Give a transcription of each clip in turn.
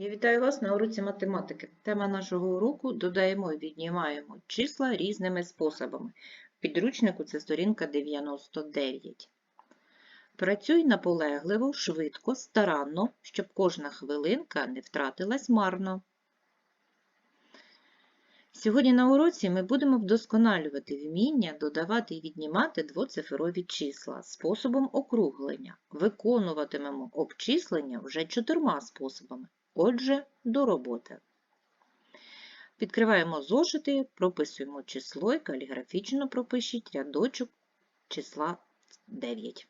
Я вітаю вас на уроці математики. Тема нашого уроку додаємо і віднімаємо числа різними способами. В підручнику це сторінка 99. Працюй наполегливо, швидко, старанно, щоб кожна хвилинка не втратилась марно. Сьогодні на уроці ми будемо вдосконалювати вміння додавати і віднімати двоцифрові числа способом округлення. Виконуватимемо обчислення вже чотирма способами. Отже, до роботи. Відкриваємо зошити, прописуємо число і каліграфічно пропишіть рядочок числа 9.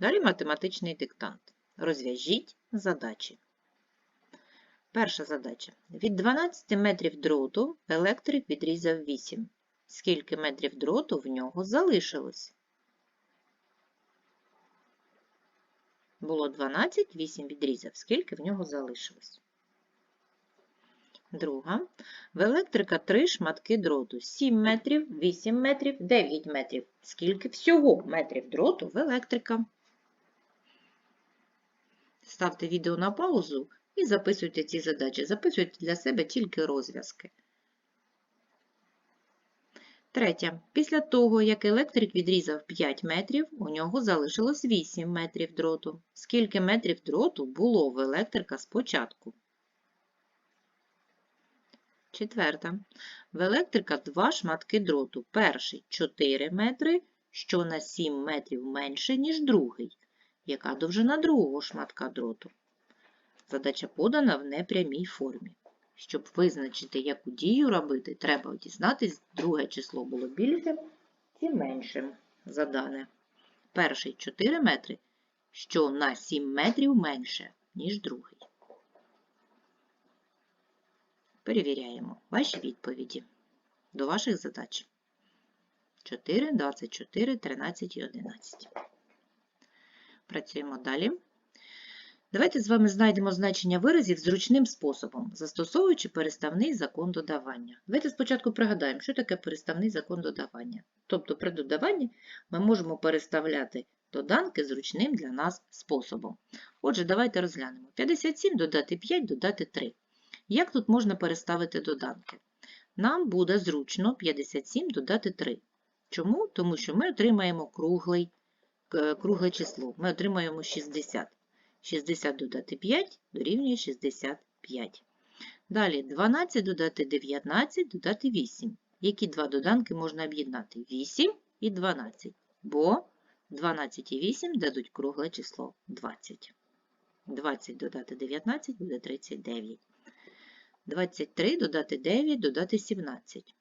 Далі математичний диктант. Розв'яжіть задачі. Перша задача. Від 12 метрів дроту електрик відрізав 8. Скільки метрів дроту в нього залишилось? Було 12, 8 відрізав. Скільки в нього залишилось? Друга. В електрика 3 шматки дроту. 7 метрів, 8 метрів, 9 метрів. Скільки всього метрів дроту в електрика? Ставте відео на паузу і записуйте ці задачі. Записуйте для себе тільки розв'язки. Третє. Після того, як електрик відрізав 5 метрів, у нього залишилось 8 метрів дроту. Скільки метрів дроту було в електрика спочатку? Четверте. В електрика два шматки дроту. Перший 4 метри, що на 7 метрів менше, ніж другий. Яка довжина другого шматка дроту? Задача подана в непрямій формі. Щоб визначити, яку дію робити, треба дізнатись, друге число було більшим чи меншим задане. Перший 4 метри, що на 7 метрів менше, ніж другий. Перевіряємо ваші відповіді до ваших задач. 4, 24, 13 і 11. Працюємо далі. Давайте з вами знайдемо значення виразів зручним способом, застосовуючи переставний закон додавання. Давайте спочатку пригадаємо, що таке переставний закон додавання. Тобто при додаванні ми можемо переставляти доданки зручним для нас способом. Отже, давайте розглянемо. 57 додати 5 додати 3. Як тут можна переставити доданки? Нам буде зручно 57 додати 3. Чому? Тому що ми отримаємо е, кругле число. Ми отримаємо 60. 60 додати 5 дорівнює 65. Далі 12 додати 19 додати 8. Які два доданки можна об'єднати? 8 і 12. Бо 12 і 8 дадуть кругле число 20. 20 додати 19 буде 39. 23 додати 9 додати 17.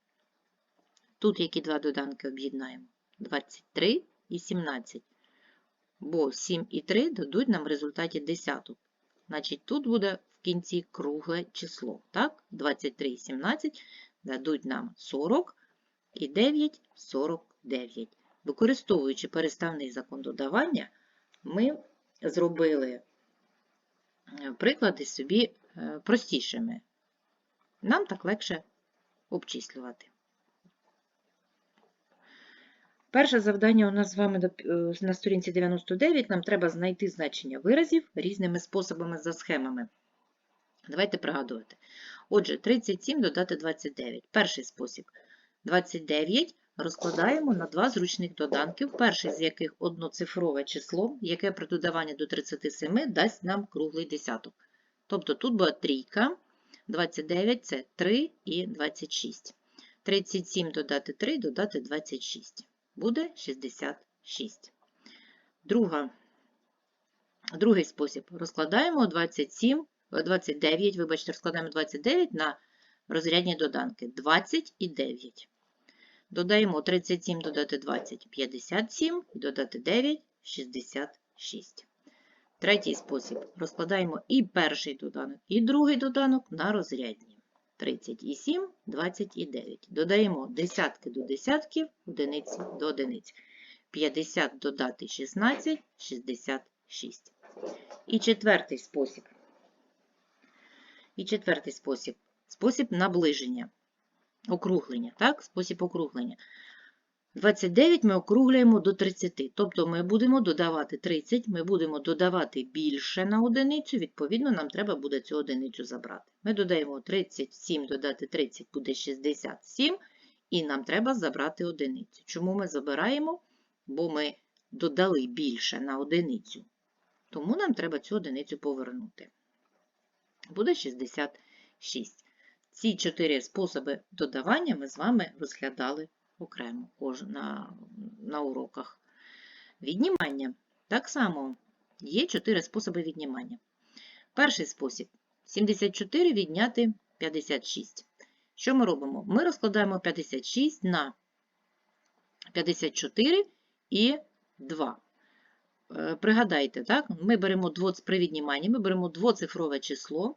Тут які два доданки об'єднаємо? 23 і 17 бо 7 і 3 дадуть нам в результаті десяток. Значить, тут буде в кінці кругле число. Так? 23 і 17 дадуть нам 40 і 9 – 49. Використовуючи переставний закон додавання, ми зробили е, приклади собі е, простішими. Нам так легше обчислювати. Перше завдання у нас з вами е, на сторінці 99. Нам треба знайти значення виразів різними способами за схемами. Давайте пригадувати. Отже, 37 додати 29. Перший спосіб. 29 розкладаємо на два зручних доданків, перший з яких одноцифрове число, яке при додаванні до 37 дасть нам круглий десяток. Тобто тут буде трійка, 29 це 3 і 26. 37 додати 3 додати 26 буде 66. Друга, Другий спосіб. Розкладаємо 27, 29, вибачте, розкладаємо 29 на розрядні доданки 20 і 9. Додаємо 37 додати 20 57 і додати 9 66. Третій спосіб. Розкладаємо і перший доданок, і другий доданок на розрядні. 30 і 7, 20 і 9. Додаємо десятки до десятків, одиниці до одиниць. 50 додати 16, 66. І четвертий спосіб. І четвертий спосіб. Спосіб наближення, округлення. Так, спосіб округлення. 29 ми округлюємо до 30, тобто ми будемо додавати 30, ми будемо додавати більше на одиницю, відповідно, нам треба буде цю одиницю забрати. Ми додаємо 37, додати 30 буде 67, і нам треба забрати одиницю. Чому ми забираємо? Бо ми додали більше на одиницю. Тому нам треба цю одиницю повернути. Буде 66. Ці чотири способи додавання ми з вами розглядали окремо на, на уроках. Віднімання. Так само є чотири способи віднімання. Перший спосіб 74 відняти 56. Що ми робимо? Ми розкладаємо 56 на 54 і 2. Е, Пригадайте, так? Ми беремо двоц... при відніманні ми беремо двоцифрове число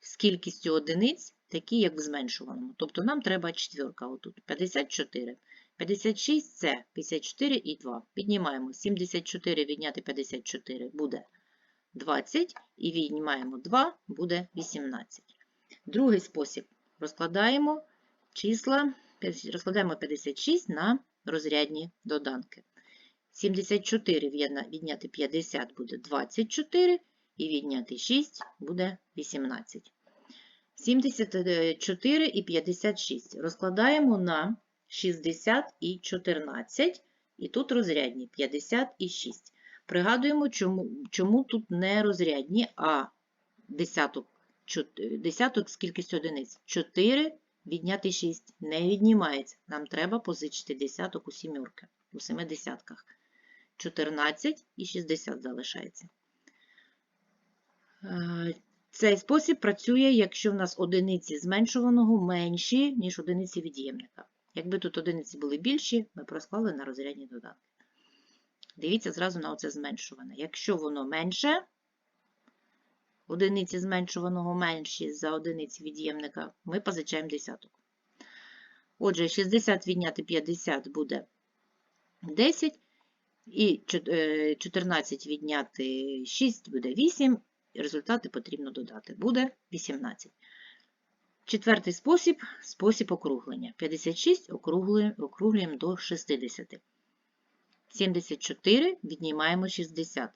з кількістю одиниць, такі як в зменшуваному. Тобто нам треба четвірка отут. 54. 56 це 54 і 2. Піднімаємо 74 відняти 54 буде 20, і віднімаємо 2 буде 18. Другий спосіб. Розкладаємо числа, розкладаємо 56 на розрядні доданки. 74 відняти 50 буде 24, і відняти 6 буде 18. 74 і 56 розкладаємо на 60 і 14, і тут розрядні 50 і 6. Пригадуємо, чому, чому тут не розрядні, а десяток, десяток з кількістю одиниць. 4 відняти 6 не віднімається. Нам треба позичити десяток у сімерки, у семи десятках. 14 і 60 залишається. Е, Цей спосіб працює, якщо в нас одиниці зменшуваного менші, ніж одиниці від'ємника. Якби тут одиниці були більші, ми просклали на розрядні додатки. Дивіться зразу на оце зменшуване. Якщо воно менше, одиниці зменшуваного менші за одиниці від'ємника, ми позичаємо десяток. Отже, 60 відняти 50 буде 10, і 14 відняти 6 буде 8, результати потрібно додати. Буде 18. Четвертий спосіб спосіб округлення. 56 округлюємо до 60. 74 віднімаємо 60.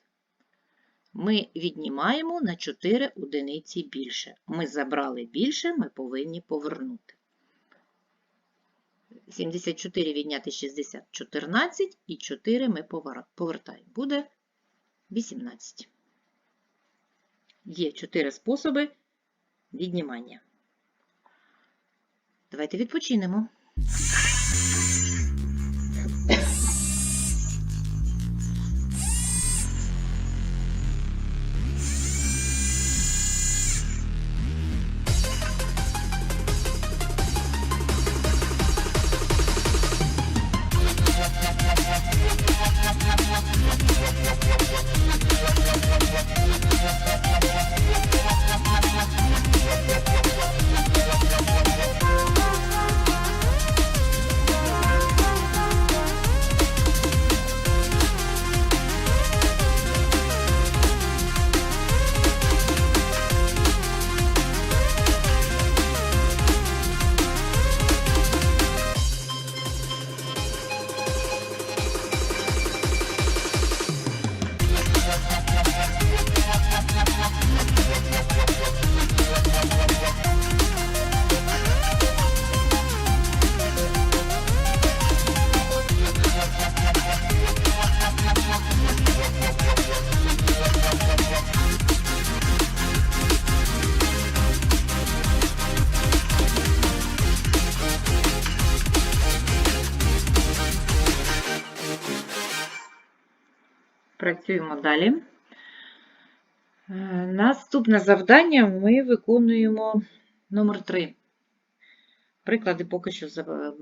Ми віднімаємо на 4 одиниці більше. Ми забрали більше, ми повинні повернути. 74 відняти 60 – 14, і 4 ми повертаємо. Буде 18. Є чотири способи віднімання. Давайте відпочинемо. Працюємо далі. Е, Наступне завдання ми виконуємо номер 3. Приклади поки що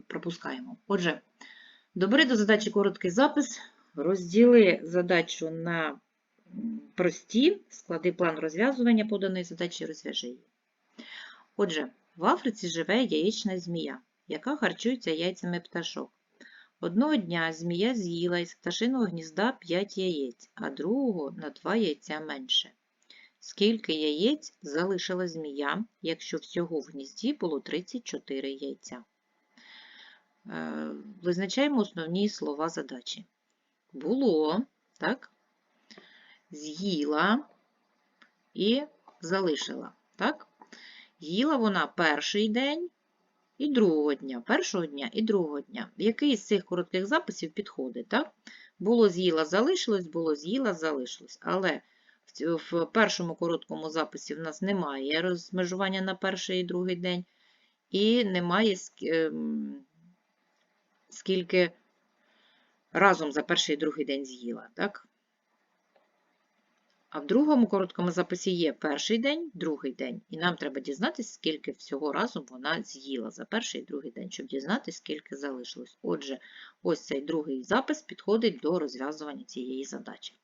пропускаємо. Отже, добери до задачі короткий запис, розділи задачу на прості, склади план розв'язування поданої задачі розв'яжи її. Отже, в Африці живе яєчна змія, яка харчується яйцями пташок. Одного дня змія з'їла із пташиного гнізда 5 яєць, а другого на 2 яйця менше. Скільки яєць залишила змія, якщо всього в гнізді було 34 яйця? Е, Визначаємо основні слова задачі. Було, так? З'їла і залишила, так? Їла вона перший день і другого дня, першого дня і другого дня. Який з цих коротких записів підходить, так? Було з'їла, залишилось, було з'їла, залишилось. Але в першому короткому записі в нас немає розмежування на перший і другий день, і немає ем, скільки разом за перший і другий день з'їла, так? А в другому короткому записі є перший день, другий день, і нам треба дізнатися, скільки всього разом вона з'їла за перший і другий день, щоб дізнатися, скільки залишилось. Отже, ось цей другий запис підходить до розв'язування цієї задачі.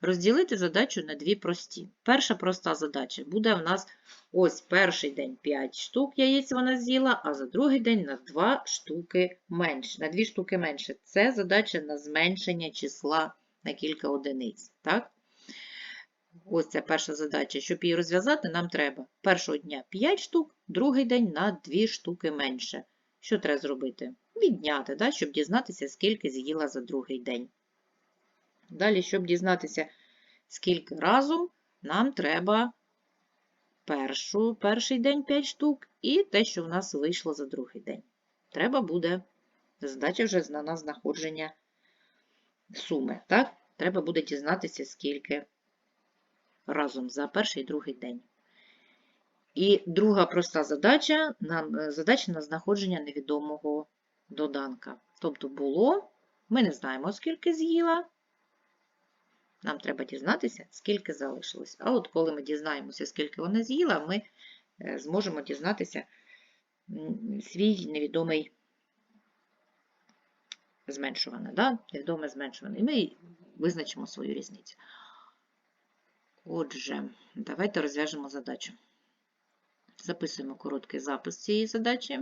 Розділити задачу на дві прості. Перша проста задача буде в нас ось перший день 5 штук яєць вона з'їла, а за другий день на 2 штуки менше. На 2 штуки менше. Це задача на зменшення числа на кілька одиниць. Так? Ось це перша задача. Щоб її розв'язати, нам треба першого дня 5 штук, другий день на 2 штуки менше. Що треба зробити? Відняти, да? щоб дізнатися, скільки з'їла за другий день. Далі, щоб дізнатися, скільки разом, нам треба першу, перший день 5 штук і те, що в нас вийшло за другий день. Треба буде, задача вже на знаходження суми. Так? Треба буде дізнатися, скільки разом за перший і другий день. І друга проста задача на, задача на знаходження невідомого доданка. Тобто було, ми не знаємо, скільки з'їла. Нам треба дізнатися, скільки залишилось. А от коли ми дізнаємося, скільки вона з'їла, ми е, зможемо дізнатися свій невідомий зменшуваний. Да? Невідоме зменшуваний. І ми визначимо свою різницю. Отже, давайте розв'яжемо задачу. Записуємо короткий запис цієї задачі.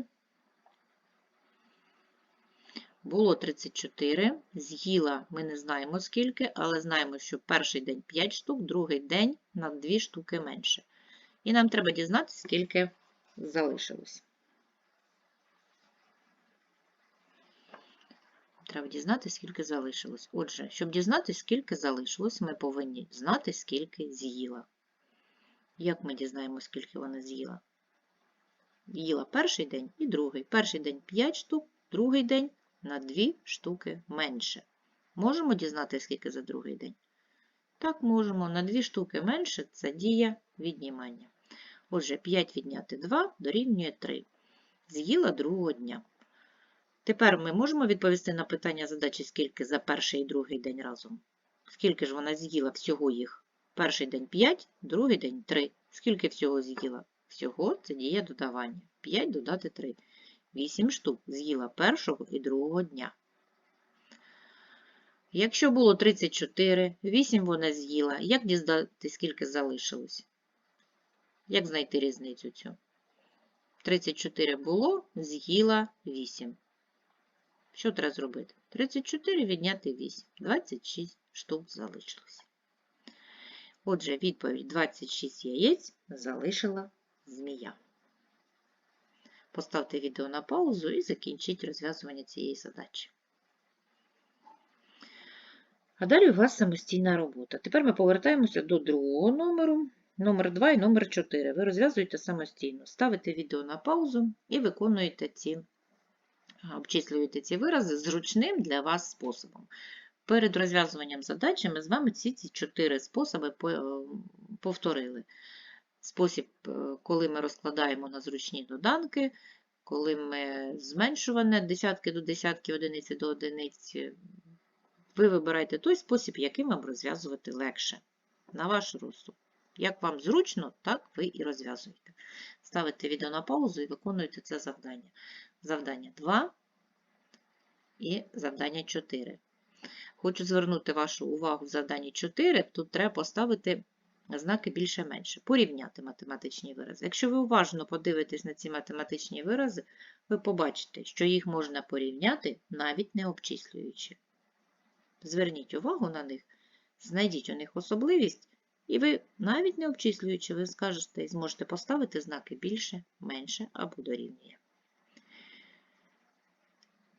Було 34, з'їла ми не знаємо скільки, але знаємо, що перший день 5 штук, другий день на 2 штуки менше. І нам треба дізнатися, скільки залишилось. Треба дізнатися, скільки залишилось. Отже, щоб дізнатися, скільки залишилось, ми повинні знати, скільки з'їла. Як ми дізнаємося, скільки вона з'їла? Їла перший день і другий. Перший день 5 штук, другий день на 2 штуки менше. Можемо дізнатися, скільки за другий день? Так, можемо. На 2 штуки менше це дія віднімання. Отже, 5 відняти 2 дорівнює 3. З'їла другого дня. Тепер ми можемо відповісти на питання задачі, скільки за перший і другий день разом. Скільки ж вона з'їла всього їх? Перший день 5, другий день 3. Скільки всього з'їла? Всього це діє додавання. 5 додати 3. 8 штук з'їла першого і другого дня. Якщо було 34, 8 вона з'їла. Як дізнати, скільки залишилось? Як знайти різницю цю? 34 було, з'їла 8. Що треба зробити? 34 відняти 8. 26 штук залишилося. Отже, відповідь 26 яєць залишила змія. Поставте відео на паузу і закінчіть розв'язування цієї задачі. А далі у вас самостійна робота. Тепер ми повертаємося до другого номеру, номер 2 і номер 4. Ви розв'язуєте самостійно. Ставите відео на паузу і виконуєте ці, обчислюєте ці вирази зручним для вас способом. Перед розв'язуванням задачі ми з вами ці ці чотири способи повторили. Спосіб, е, коли ми розкладаємо на зручні доданки, коли ми зменшуване десятки до десятки, одиниці до одиниці. Ви вибираєте той спосіб, яким вам розв'язувати легше. На ваш розсуд. Як вам зручно, так ви і розв'язуєте. Ставите відео на паузу і виконуєте це завдання. Завдання 2 і завдання 4. Хочу звернути вашу увагу в завданні 4. Тут треба поставити знаки більше-менше, порівняти математичні вирази. Якщо ви уважно подивитесь на ці математичні вирази, ви побачите, що їх можна порівняти, навіть не обчислюючи. Зверніть увагу на них, знайдіть у них особливість, і ви, навіть не обчислюючи, ви скажете і зможете поставити знаки більше, менше або дорівнює.